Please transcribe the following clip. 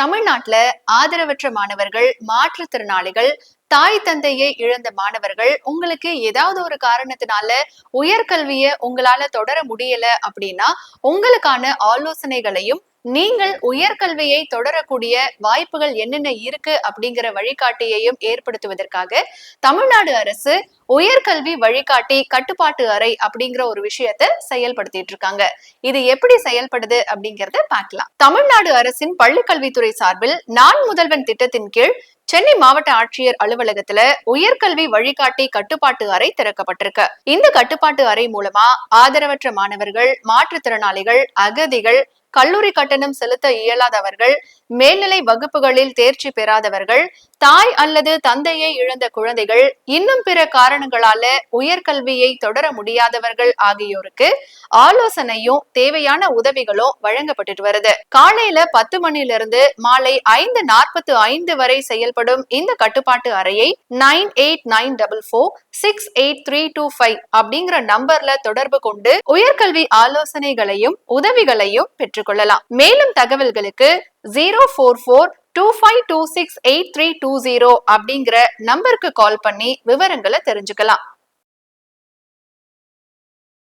தமிழ்நாட்டுல ஆதரவற்ற மாணவர்கள் மாற்றுத்திறனாளிகள் தாய் தந்தையை இழந்த மாணவர்கள் உங்களுக்கு ஏதாவது ஒரு காரணத்தினால உயர்கல்வியை உங்களால தொடர முடியல அப்படின்னா உங்களுக்கான ஆலோசனைகளையும் நீங்கள் உயர்கல்வியை தொடரக்கூடிய வாய்ப்புகள் என்னென்ன இருக்கு அப்படிங்கிற வழிகாட்டியையும் ஏற்படுத்துவதற்காக தமிழ்நாடு அரசு உயர்கல்வி வழிகாட்டி கட்டுப்பாட்டு அறை அப்படிங்கிற ஒரு விஷயத்த செயல்படுத்திட்டு இருக்காங்க. இது எப்படி செயல்படுது அப்படிங்கறத பார்க்கலாம். தமிழ்நாடு அரசின் பள்ளிக்கல்வித்துறை சார்பில் நான் முதல்வன் திட்டத்தின் கீழ் சென்னை மாவட்ட ஆட்சியர் அலுவலகத்துல உயர்கல்வி வழிகாட்டி கட்டுப்பாட்டு அறை திறக்கப்பட்டிருக்கு. இந்த கட்டுப்பாட்டு அறை மூலமா ஆதரவற்ற மாணவர்கள் மாற்றுத்திறனாளிகள் அகதிகள் கல்லூரி கட்டணம் செலுத்த இயலாதவர்கள் மேல்நிலை வகுப்புகளில் தேர்ச்சி பெறாதவர்கள் தாய் அல்லது தந்தையை இழந்த குழந்தைகள் இன்னும் பிற காரணங்களால உயர்கல்வியை தொடர முடியாதவர்கள் ஆகியோருக்கு ஆலோசனையும் தேவையான உதவிகளும் வழங்கப்பட்டு வருது. காலையில பத்து மணில இருந்து மாலை ஐந்து நாற்பத்து ஐந்து வரை செயல்படும் இந்த கட்டுப்பாட்டு அறையை nine eight nine double four six eight three two five அப்படிங்கிற நம்பர்ல தொடர்பு கொண்டு உயர்கல்வி ஆலோசனைகளையும் உதவிகளையும் பெற்றுக்கொள்ளலாம். மேலும் தகவல்களுக்கு zero four four two five two six eight three two zero அப்படிங்கிற நம்பருக்கு கால் பண்ணி விவரங்களை தெரிஞ்சுக்கலாம்.